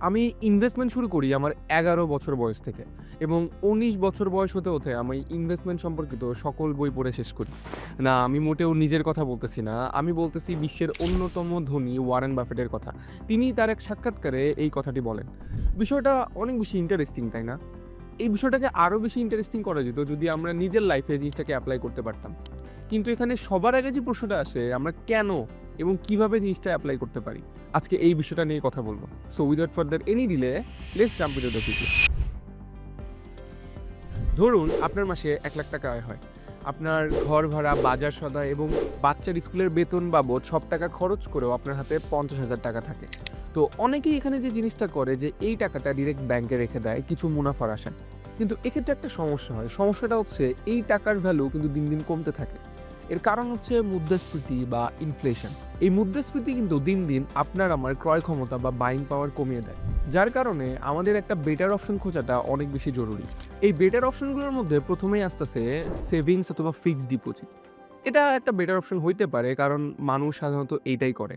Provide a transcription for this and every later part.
আমি ইনভেস্টমেন্ট শুরু করি আমার এগারো বছর বয়স থেকে এবং উনিশ বছর বয়স হতে হতে আমি ইনভেস্টমেন্ট সম্পর্কিত সকল বই পড়ে শেষ করি। না, আমি মোটেও নিজের কথা বলতেছি না। আমি বলতেছি বিশ্বের অন্যতম ধনী ওয়ারেন বাফেটের কথা। তিনি তার এক সাক্ষাৎকারে এই কথাটি বলেন। বিষয়টা অনেক বেশি ইন্টারেস্টিং তাই না? এই বিষয়টাকে আরও বেশি ইন্টারেস্টিং করা যেত যদি আমরা নিজের লাইফে জিনিসটাকে অ্যাপ্লাই করতে পারতাম। কিন্তু এখানে সবার আগে যে প্রশ্নটা আসে, আমরা কেন এবং কীভাবে জিনিসটা অ্যাপ্লাই করতে পারি। আজকে এই বিষয়টা নিয়ে কথা বলব। So without further any delay let's jump into the ধরুন, আপনার মাসে এক লাখ টাকা আয় হয়। আপনার ঘর ভাড়া, বাজার সদা এবং বাচ্চার স্কুলের বেতন বাবদ সব টাকা খরচ করেও আপনার হাতে পঞ্চাশ হাজার টাকা থাকে। তো অনেকেই এখানে যে জিনিসটা করে যে এই টাকাটা ডিরেক্ট ব্যাংকে রেখে দেয়, কিছু মুনাফার আশায় কিন্তু এক্ষেত্রে একটা সমস্যা হয়। সমস্যাটা হচ্ছে এই টাকার ভ্যালু কিন্তু দিন দিন কমতে থাকে। এর কারণ হচ্ছে মুদ্রাস্ফীতি বা ইনফ্লেশন এই মুদ্রাস্ফীতি কিন্তু দিন দিন আপনার আমার ক্রয় ক্ষমতা বা বাইং পাওয়ার কমিয়ে দেয়। যার কারণে আমাদের একটা বেটার অপশন খোঁজাটা অনেক বেশি জরুরি। এই বেটার অপশনগুলোর মধ্যে প্রথমেই আসতেছে সেভিংস অথবা ফিক্সড ডিপোজিট এটা একটা বেটার অপশন হইতে পারে, কারণ মানুষ সাধারণত এইটাই করে।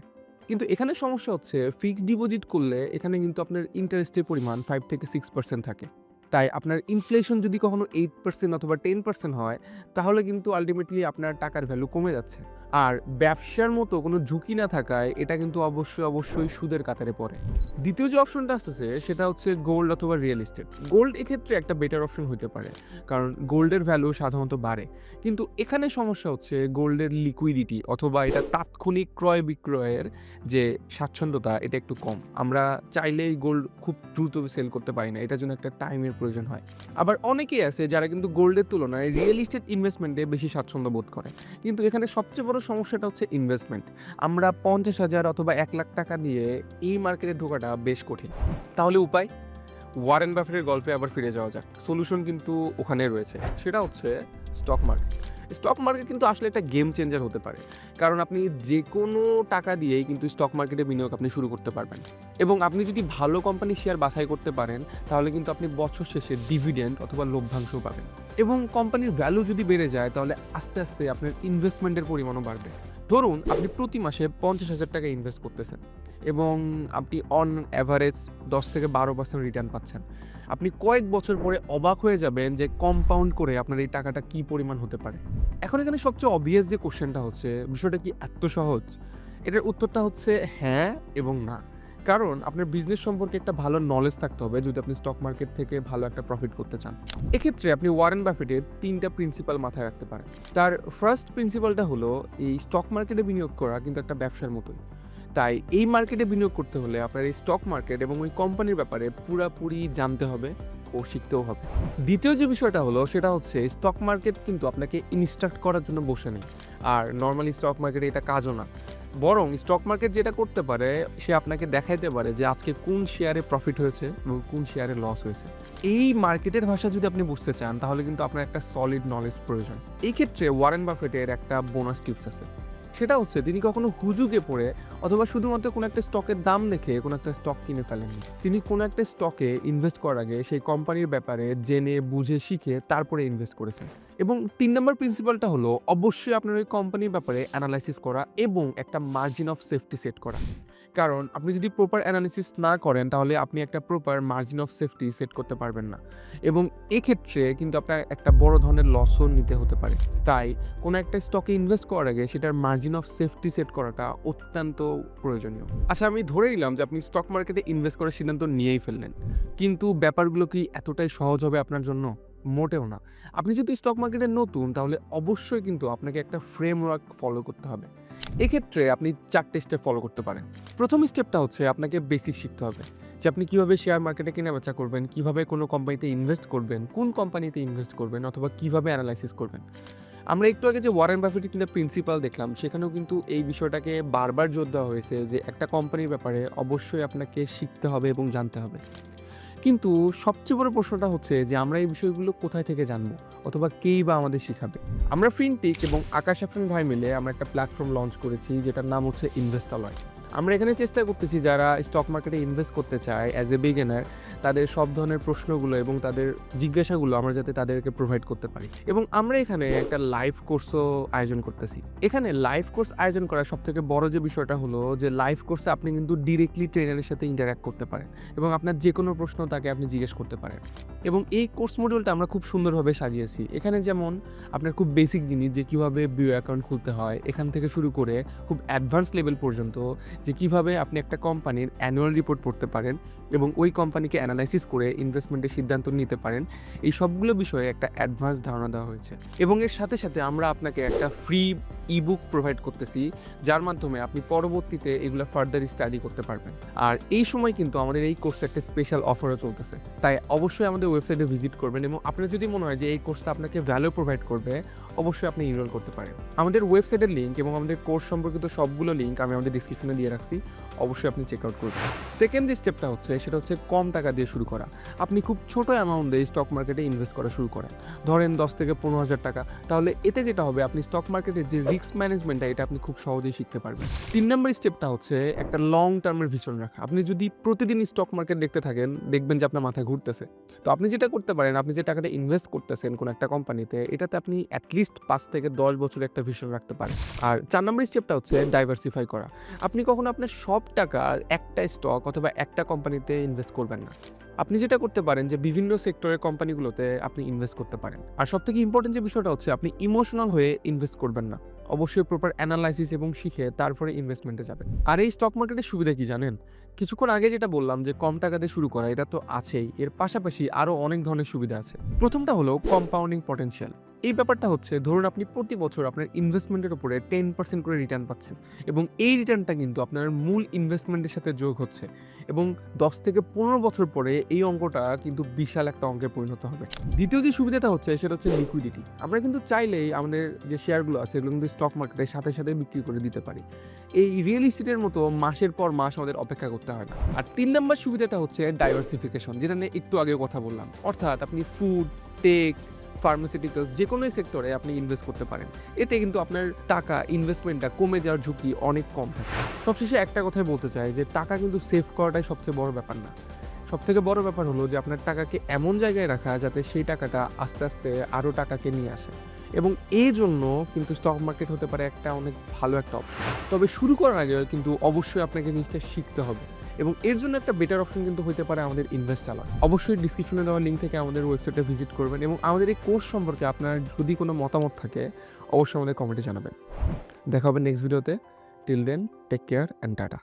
কিন্তু এখানে সমস্যা হচ্ছে ফিক্সড ডিপোজিট করলে এখানে কিন্তু আপনার ইন্টারেস্টের পরিমাণ ফাইভ থেকে সিক্স পার্সেন্ট থাকে। তাই আপনার ইনফ্লেশন যদি কখনো এইট পার্সেন্ট অথবা টেন পার্সেন্ট হয়, তাহলে কিন্তু আলটিমেটলি আপনার টাকার ভ্যালু কমে যাচ্ছে। আর ব্যবসার মতো কোনো ঝুঁকি না থাকায় এটা কিন্তু অবশ্যই অবশ্যই সুদের কাতারে পড়ে। দ্বিতীয় যে অপশনটা আসতেছে সেটা হচ্ছে গোল্ড অথবা রিয়েল এস্টেট গোল্ড এক্ষেত্রে একটা বেটার অপশন হতে পারে, কারণ গোল্ডের ভ্যালু সাধারণত বাড়ে। কিন্তু এখানে সমস্যা হচ্ছে গোল্ডের লিকুইডিটি অথবা এটা তাৎক্ষণিক ক্রয় বিক্রয়ের যে স্বাচ্ছন্দ্যতা, এটা একটু কম। আমরা চাইলেই গোল্ড খুব দ্রুত সেল করতে পারি না, এটার জন্য একটা টাইমের প্রয়োজন হয়। আবার অনেকেই আছে যারা কিন্তু গোল্ডের তুলনায় রিয়েল এস্টেট ইনভেস্টমেন্টে বেশি স্বাচ্ছন্দ্য বোধ করে। কিন্তু এখানে সবচেয়ে বড় সমস্যাটা হচ্ছে ইনভেস্টমেন্ট আমরা পঞ্চাশ হাজার অথবা এক লাখ টাকা দিয়ে এই মার্কেটে ঢোকাটা বেশ কঠিন। তাহলে উপায়? ওয়ারেন বাফেটের গল্পে আবার ফিরে যাওয়া যাক। সলিউশন কিন্তু ওখানে রয়েছে। সেটা হচ্ছে স্টক মার্কেট স্টক মার্কেট কিন্তু আসলে একটা গেম চেঞ্জার হতে পারে। কারণ আপনি যে কোনো টাকা দিয়েই কিন্তু স্টক মার্কেটে বিনিয়োগ আপনি শুরু করতে পারবেন। এবং আপনি যদি ভালো কোম্পানি শেয়ার বাছাই করতে পারেন, তাহলে কিন্তু আপনি বছর শেষে ডিভিডেন্ড অথবা লভ্যাংশ পাবেন। এবং কোম্পানির ভ্যালু যদি বেড়ে যায়, তাহলে আস্তে আস্তে আপনার ইনভেস্টমেন্টের পরিমাণও বাড়বে। ধরুন, আপনি প্রতি মাসে পঞ্চাশ হাজার টাকা ইনভেস্ট করতেছেন এবং আপনি অন অ্যাভারেজ দশ থেকে বারো পার্সেন্ট রিটার্ন পাচ্ছেন। আপনি কয়েক বছর পরে অবাক হয়ে যাবেন যে কম্পাউন্ড করে আপনার এই টাকাটা কি পরিমাণ হতে পারে। এখন এখানে সবচেয়ে অবভিয়াস যে কোশ্চেনটা হচ্ছে, বিষয়টা কি এত সহজ? এটার উত্তরটা হচ্ছে হ্যাঁ এবং না। কারণ আপনার বিজনেস সম্পর্কে একটা ভালো নলেজ থাকতে হবে যদি আপনি স্টক মার্কেট থেকে ভালো একটা প্রফিট করতে চান। এক্ষেত্রে আপনি ওয়ারেন বাফেটের তিনটা প্রিন্সিপাল মাথায় রাখতে পারেন। তার ফার্স্ট প্রিন্সিপালটা হলো, এই স্টক মার্কেটে বিনিয়োগ করা কিন্তু একটা ব্যবসার মতোই। তাই এই মার্কেটে বিনিয়োগ করতে হলে আপনার এই স্টক মার্কেট এবং ওই কোম্পানির ব্যাপারে পুরাপুরি জানতে হবে। ও শিখতেও হবে। দ্বিতীয় যে বিষয়টা হলো, সেটা হচ্ছে স্টক মার্কেট কিন্তু আপনাকে ইনস্ট্রাক্ট করার জন্য বসে নেই। আর নর্মালি স্টক মার্কেটে এটা কাজও না। বরং স্টক মার্কেট যেটা করতে পারে, সে আপনাকে দেখাইতে পারে যে আজকে কোন শেয়ারে প্রফিট হয়েছে এবং কোন শেয়ারে লস হয়েছে। এই মার্কেটের ভাষা যদি আপনি বুঝতে চান, তাহলে কিন্তু আপনার একটা সলিড নলেজ প্রয়োজন। এই ক্ষেত্রে ওয়ারেন বাফেটের একটা বোনাস টিপস আছে। সেটা হচ্ছে, তিনি কখনো হুজুগে পড়ে অথবা শুধুমাত্র কোনো একটা স্টকের দাম দেখে কোনো একটা স্টক কিনে ফেলেননি। তিনি কোনো একটা স্টকে ইনভেস্ট করার আগে সেই কোম্পানির ব্যাপারে জেনে, বুঝে, শিখে তারপরে ইনভেস্ট করেছেন। এবং তিন নম্বর প্রিন্সিপালটা হলো, অবশ্যই আপনার ওই কোম্পানির ব্যাপারে অ্যানালাইসিস করা এবং একটা মার্জিন অফ সেফটি সেট করা। কারণ আপনি যদি প্রপার অ্যানালিসিস না করেন, তাহলে আপনি একটা proper margin of safety set করতে পারবেন না। এবং এক্ষেত্রে কিন্তু আপনার একটা বড় ধরনের লসও নিতে হতে পারে। তাই কোনো একটা স্টকে ইনভেস্ট করার আগে সেটার মার্জিন অফ সেফটি সেট করাটা অত্যন্ত প্রয়োজনীয়। আচ্ছা আমি ধরে নিলাম যে আপনি স্টক মার্কেটে ইনভেস্ট করার সিদ্ধান্ত নিয়েই ফেললেন। কিন্তু ব্যাপারগুলো কি এতটাই সহজ হবে আপনার জন্য? মোটেও না। আপনি যদি স্টক মার্কেটে নতুন, তাহলে অবশ্যই কিন্তু আপনাকে একটা ফ্রেমওয়ার্ক ফলো করতে হবে। এক্ষেত্রে আপনি চারটে স্টেপ ফলো করতে পারেন। প্রথম স্টেপটা হচ্ছে আপনাকে বেসিক শিখতে হবে যে আপনি কীভাবে শেয়ার মার্কেটে কেনা বেচা করবেন, কীভাবে কোনো কোম্পানিতে ইনভেস্ট করবেন, কোন কোম্পানিতে ইনভেস্ট করবেন অথবা কীভাবে অ্যানালাইসিস করবেন। আমরা একটু আগে যে ওয়ারেন বাফেটের কিন্তু প্রিন্সিপাল দেখলাম, সেখানেও কিন্তু এই বিষয়টাকে বারবার জোর দেওয়া হয়েছে যে একটা কোম্পানির ব্যাপারে অবশ্যই আপনাকে শিখতে হবে এবং জানতে হবে। কিন্তু সবচেয়ে বড় প্রশ্নটা হচ্ছে যে আমরা এই বিষয়গুলো কোথায় থেকে জানব অথবা কেই বা আমাদের শেখাবে? আমরা ফিনটিক এবং আকাশ এফ ভাই মিলে আমরা একটা প্ল্যাটফর্ম লঞ্চ করেছি, যেটার নাম হচ্ছে ইনভেস্টালয় আমরা এখানে চেষ্টা করতেছি যারা স্টক মার্কেটে ইনভেস্ট করতে চায় অ্যাজ এ বিগেনার তাদের সব ধরনের প্রশ্নগুলো এবং তাদের জিজ্ঞাসাগুলো আমরা যাতে তাদেরকে প্রোভাইড করতে পারি। এবং আমরা এখানে একটা লাইভ কোর্সও আয়োজন করতেছি। এখানে লাইভ কোর্স আয়োজন করার সব থেকে বড় যে বিষয়টা হলো যে লাইভ কোর্সে আপনি কিন্তু ডিরেক্টলি ট্রেনারের সাথে ইন্টারাক্ট করতে পারেন এবং আপনার যে কোনো প্রশ্ন তাকে আপনি জিজ্ঞেস করতে পারেন। এবং এই কোর্স মডিউলটা আমরা খুব সুন্দরভাবে সাজিয়েছি। এখানে যেমন আপনার খুব বেসিক জিনিস যে কীভাবে বিও অ্যাকাউন্ট খুলতে হয়, এখান থেকে শুরু করে খুব অ্যাডভান্স লেভেল পর্যন্ত যে কীভাবে আপনি একটা কোম্পানির অ্যানুয়াল রিপোর্ট পড়তে পারেন এবং ওই কোম্পানিকে অ্যানালাইসিস করে ইনভেস্টমেন্টের সিদ্ধান্ত নিতে পারেন, এই সবগুলো বিষয়ে একটা অ্যাডভান্স ধারণা দেওয়া হয়েছে। এবং এর সাথে সাথে আমরা আপনাকে একটা ফ্রি ইবুক প্রোভাইড করতেছি, যার মাধ্যমে আপনি পরবর্তীতে এগুলো ফার্দার স্টাডি করতে পারবেন। আর এই সময় কিন্তু আমাদের এই কোর্সে একটা স্পেশাল অফারও চলতেছে। তাই অবশ্যই আমাদের ওয়েবসাইটে ভিজিট করবেন এবং আপনার যদি মনে হয় যে এই কোর্সটা আপনাকে ভ্যালু প্রোভাইড করবে, অবশ্যই আপনি ইনরোল করতে পারেন। আমাদের ওয়েবসাইটের লিঙ্ক এবং আমাদের কোর্স সম্পর্কিত সবগুলো লিঙ্ক আমি আমাদের ডিসক্রিপশনে দিয়ে রাখছি, অবশ্যই আপনি চেক আউট করবেন। সেকেন্ড যে স্টেপটা হচ্ছে, সেটা হচ্ছে কম টাকা দিয়ে শুরু করা। আপনি খুব ছোট অ্যামাউন্টে স্টক মার্কেটে ইনভেস্ট করা শুরু করেন। ধরেন দশ থেকে পনেরো হাজার টাকা। তাহলে এতে যেটা হবে, আপনি স্টক মার্কেটের যে রিস্ক ম্যানেজমেন্টটা এটা আপনি খুব সহজেই শিখতে পারবেন। তিন নম্বর স্টেপটা হচ্ছে একটা লং টার্মের ভিশন রাখা। আপনি যদি প্রতিদিন স্টক মার্কেট দেখতে থাকেন, দেখবেন যে আপনার মাথায় ঘুরতেছে। তো আপনি যেটা করতে পারেন, আপনি যে টাকাটা ইনভেস্ট করতেছেন কোনো একটা কোম্পানিতে এটাতে আপনি অ্যাটলিস্ট পাঁচ থেকে দশ বছরের একটা ভিশন রাখতে পারেন। আর চার নম্বর স্টেপটা হচ্ছে ডাইভার্সিফাই করা। আপনি কখনো আপনার সব টাকা একটা স্টক অথবা একটা কোম্পানিতে ইনভেস্ট করবেন না। আপনি যেটা করতে পারেন যে, বিভিন্ন সেক্টরের কোম্পানিগুলোতে আপনি ইনভেস্ট করতে পারেন। আর সব থেকে ইম্পর্টেন্ট যে বিষয়টা হচ্ছে, আপনি ইমোশনাল হয়ে ইনভেস্ট করবেন না। অবশ্যই প্রপার অ্যানালাইসিস এবং শিখে তারপরে ইনভেস্টমেন্টে যাবেন। আর এই স্টক মার্কেটের সুবিধা কি জানেন? কিছুক্ষণ আগে যেটা বললাম যে, কম টাকাতে শুরু করা, এটা তো আছেই। এর পাশাপাশি আরও অনেক ধরনের সুবিধা আছে। প্রথমটা হলো কম্পাউন্ডিং পটেনশিয়াল এই ব্যাপারটা হচ্ছে, ধরুন আপনি প্রতি বছর আপনার ইনভেস্টমেন্টের উপরে টেন পার্সেন্ট করে রিটার্ন পাচ্ছেন এবং এই রিটার্নটা কিন্তু আপনার মূল ইনভেস্টমেন্টের সাথে যোগ হচ্ছে এবং দশ থেকে পনেরো বছর পরে এই অঙ্কটা কিন্তু বিশাল একটা অঙ্কে পরিণত হবে। দ্বিতীয় যে সুবিধাটা হচ্ছে, সেটা হচ্ছে লিকুইডিটি আমরা কিন্তু চাইলেই আমাদের যে শেয়ারগুলো আছে, এগুলো কিন্তু স্টক মার্কেটের সাথে সাথে বিক্রি করে দিতে পারি। এই রিয়েল ইস্টেটের মতো মাসের পর মাস আমাদের অপেক্ষা করতে হয় না। আর তিন নম্বর সুবিধাটা হচ্ছে ডাইভার্সিফিকেশন যেটা নিয়ে একটু আগে কথা বললাম। অর্থাৎ আপনি ফুড টেক ফার্মাসিউটিক্যালস যে কোনো সেক্টরে আপনি ইনভেস্ট করতে পারেন। এতে কিন্তু আপনার টাকা ইনভেস্টমেন্টটা কমে যাওয়ার ঝুঁকি অনেক কম থাকে। সবশেষে একটা কথাই বলতে চাই যে, টাকা কিন্তু সেভ করাটাই সবচেয়ে বড় ব্যাপার না। সব থেকে বড় ব্যাপার হলো যে, আপনার টাকাকে এমন জায়গায় রাখা যাতে সেই টাকাটা আস্তে আস্তে আরও টাকাকে নিয়ে আসে। এবং এই জন্য কিন্তু স্টক মার্কেট হতে পারে একটা অনেক ভালো একটা অপশন তবে শুরু করার আগে কিন্তু অবশ্যই আপনাকে জিনিসটা শিখতে হবে। এবং এর জন্য একটা বেটার অপশন কিন্তু হতে পারে আমাদের ইনভেস্ট চালান অবশ্যই ডিসক্রিপশনে দেওয়া লিঙ্ক থেকে আমাদের ওয়েবসাইটে ভিজিট করবেন এবং আমাদের এই কোর্স সম্পর্কে আপনার যদি কোনো মতামত থাকে, অবশ্যই আমাদের কমেন্টে জানাবেন। দেখা হবে নেক্সট ভিডিওতে till then take care and tata